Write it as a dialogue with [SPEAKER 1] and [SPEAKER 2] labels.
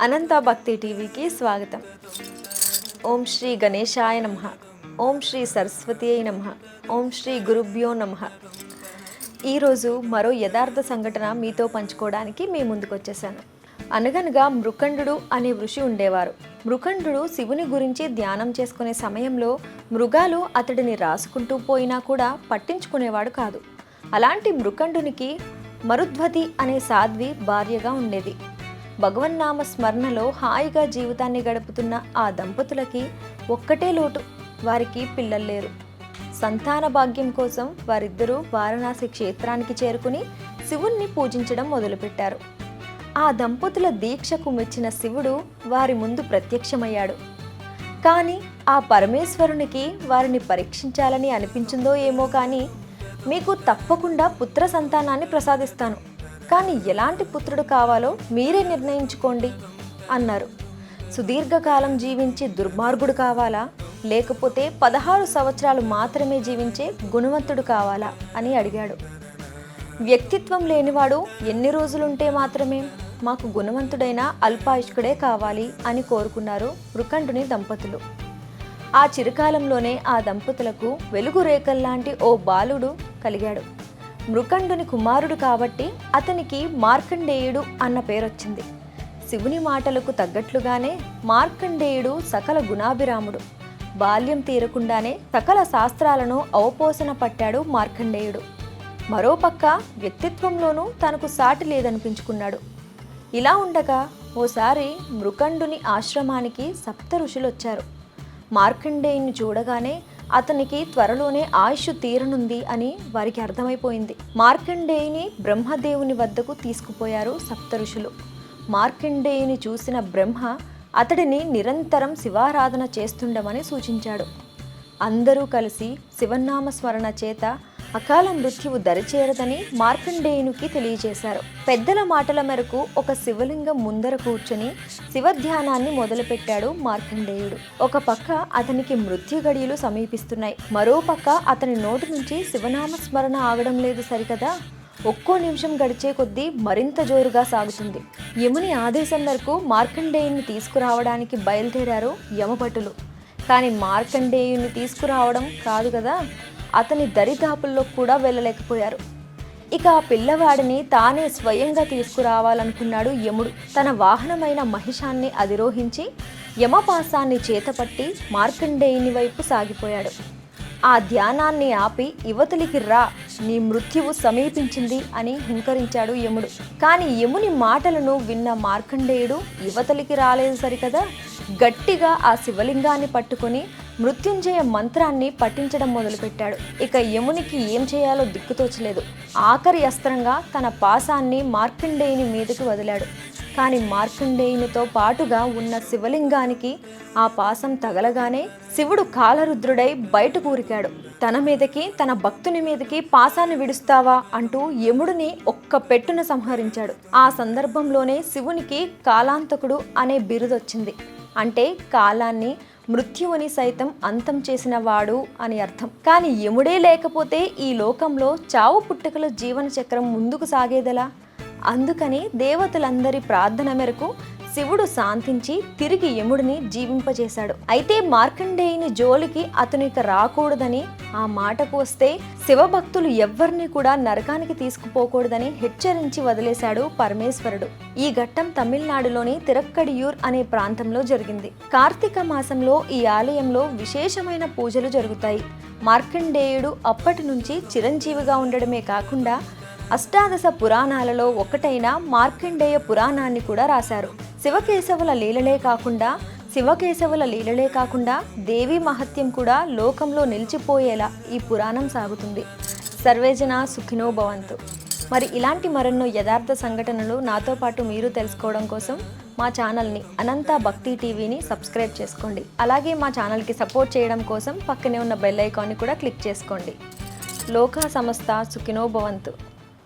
[SPEAKER 1] అనంత భక్తి టీవీకి స్వాగతం. ఓం శ్రీ గణేశాయ నమ. ఓం శ్రీ సరస్వతి నమ. ఓం శ్రీ గురుభ్యో నమ. ఈరోజు మరో యథార్థ సంఘటన మీతో పంచుకోవడానికి మీ ముందుకు వచ్చేసాను. అనగనగా మృకండు అనే ఋషి ఉండేవారు. మృకండు శివుని గురించి ధ్యానం చేసుకునే సమయంలో మృగాలు అతడిని రాసుకుంటూ పోయినా కూడా పట్టించుకునేవాడు కాదు. అలాంటి మృకండునికి మరుద్వతి అనే సాధ్వి భార్యగా ఉండేది. భగవన్నామ స్మరణలో హాయిగా జీవితాన్ని గడుపుతున్న ఆ దంపతులకి ఒక్కటే లోటు వారికి పిల్లలు లేరు. సంతాన భాగ్యం కోసం వారిద్దరూ వారణాసి క్షేత్రానికి చేరుకుని శివుణ్ణి పూజించడం మొదలుపెట్టారు. ఆ దంపతుల దీక్షకు మెచ్చిన శివుడు వారి ముందు ప్రత్యక్షమయ్యాడు. కానీ ఆ పరమేశ్వరునికి వారిని పరీక్షించాలని అనిపించిందో ఏమో కానీ మీకు తప్పకుండా పుత్ర సంతానాన్ని ప్రసాదిస్తాను. కానీ ఎలాంటి పుత్రుడు కావాలో మీరే నిర్ణయించుకోండి అన్నారు. సుదీర్ఘకాలం జీవించి దుర్మార్గుడు కావాలా? లేకపోతే పదహారు సంవత్సరాలు మాత్రమే జీవించే గుణవంతుడు కావాలా? అని అడిగాడు. వ్యక్తిత్వం లేనివాడు ఎన్ని రోజులుంటే మాత్రమే మాకు గుణవంతుడైన అల్పాయుష్కుడే కావాలి అని కోరుకున్నారు రుకండుని దంపతులు. ఆ చిరకాలంలోనే ఆ దంపతులకు వెలుగు రేఖల్లాంటి ఓ బాలుడు కలిగాడు. మృకండుని కుమారుడు కాబట్టి అతనికి మార్కండేయుడు అన్న పేరొచ్చింది. శివుని మాటలకు తగ్గట్లుగానే మార్కండేయుడు సకల గుణాభిరాముడు. బాల్యం తీరకుండానే సకల శాస్త్రాలను అవపోసన పట్టాడు మార్కండేయుడు. మరోపక్క వ్యక్తిత్వంలోనూ తనకు సాటి లేదనిపించుకున్నాడు. ఇలా ఉండగా ఓసారి మృకండుని ఆశ్రమానికి సప్త ఋషులు వచ్చారు మార్కండేయుని చూడగానే అతనికి త్వరలోనే ఆయుష్ తీరనుంది అని వారికి అర్థమైపోయింది. మార్కండేయుని బ్రహ్మదేవుని వద్దకు తీసుకుపోయారు సప్త ఋషులు. మార్కండేయుని చూసిన బ్రహ్మ అతడిని నిరంతరం శివారాధన చేస్తుండమని సూచించాడు. అందరూ కలిసి శివనామస్మరణ చేత అకాల మృత్యువు దరిచేరదని మార్కండేయునికి తెలియజేశారు. పెద్దల మాటల మేరకు ఒక శివలింగం ముందర కూర్చొని శివధ్యానాన్ని మొదలుపెట్టాడు మార్కండేయుడు. ఒక పక్క అతనికి మృత్యు గడియలు సమీపిస్తున్నాయి. మరో పక్క అతని నోటి నుంచి శివనామ స్మరణ ఆగడం లేదు సరికదా? ఒక్కో నిమిషం గడిచే కొద్దీ మరింత జోరుగా సాగుతుంది. యముని ఆదేశం మేరకు మార్కండేయుని తీసుకురావడానికి బయలుదేరారు యమభటులు. కానీ మార్కండేయుని తీసుకురావడం కాదు కదా? అతని దరిదాపుల్లో కూడా వెళ్ళలేకపోయారు. ఇక ఆ పిల్లవాడిని తానే స్వయంగా తీసుకురావాలనుకున్నాడు యముడు. తన వాహనమైన మహిషాన్ని అధిరోహించి యమపాసాన్ని చేతపట్టి మార్కండేయుని వైపు సాగిపోయాడు. ఆ ధ్యానాన్ని ఆపి యువతలికి రా నీ మృత్యువు సమీపించింది అని హుంకరించాడు యముడు. కానీ యముని మాటలను విన్న మార్కండేయుడు యువతలికి రాలేదు సరికదా? గట్టిగా ఆ శివలింగాన్ని పట్టుకొని మృత్యుంజయ మంత్రాన్ని పఠించడం మొదలుపెట్టాడు. ఇక యమునికి ఏం చేయాలో దిక్కుతోచలేదు ఆఖరి అస్త్రంగా తన పాసాన్ని మార్కండేయుని మీదకి వదిలాడు. కానీ మార్కండేయునితో పాటుగా ఉన్న శివలింగానికి ఆ పాసం తగలగానే శివుడు కాలరుద్రుడై బయట కూరికాడు తన మీదకి తన భక్తుని మీదకి పాసాన్ని విడుస్తావా అంటూ యముడిని ఒక్క పెట్టున సంహరించాడు. ఆ సందర్భంలోనే శివునికి కాలాంతకుడు అనే బిరుదొచ్చింది. అంటే కాలాన్ని మృత్యువుని సైతం అంతం చేసిన వాడు అని అర్థం. కానీ యముడే లేకపోతే ఈ లోకంలో చావు పుట్టుకల జీవన చక్రం ముందుకు సాగేదెలా? అందుకని దేవతలందరి ప్రార్థన మేరకు శివుడు శాంతించి తిరిగి యముడిని జీవింపజేశాడు. అయితే మార్కండేయుని జోలికి అతనికి రాకూడదని ఆ మాటకు వస్తే శివభక్తులు ఎవ్వరిని కూడా నరకానికి తీసుకుపోకూడదని హెచ్చరించి వదిలేశాడు పరమేశ్వరుడు. ఈ ఘట్టం తమిళనాడులోని తిరక్కడియూర్ అనే ప్రాంతంలో జరిగింది. కార్తీక మాసంలో ఈ ఆలయంలో విశేషమైన పూజలు జరుగుతాయి. మార్కండేయుడు అప్పటి నుంచి చిరంజీవిగా ఉండడమే కాకుండా అష్టాదశ పురాణాలలో ఒకటైన మార్కండేయ పురాణాన్ని కూడా రాశారు. శివకేశవుల లీలలే కాకుండా శివకేశవుల లీలలే కాకుండా దేవి మహత్యం కూడా లోకంలో నిలిచిపోయేలా ఈ పురాణం సాగుతుంది. సర్వేజన సుఖినో భవంతు. మరి ఇలాంటి మరెన్నో యథార్థ సంఘటనలు నాతో పాటు మీరు తెలుసుకోవడం కోసం మా ఛానల్ని అనంత భక్తి టీవీని సబ్స్క్రైబ్ చేసుకోండి. అలాగే మా ఛానల్కి సపోర్ట్ చేయడం కోసం పక్కనే ఉన్న బెల్ ఐకాన్ని కూడా క్లిక్ చేసుకోండి. లోకా సంస్థ సుఖినో భవంతు.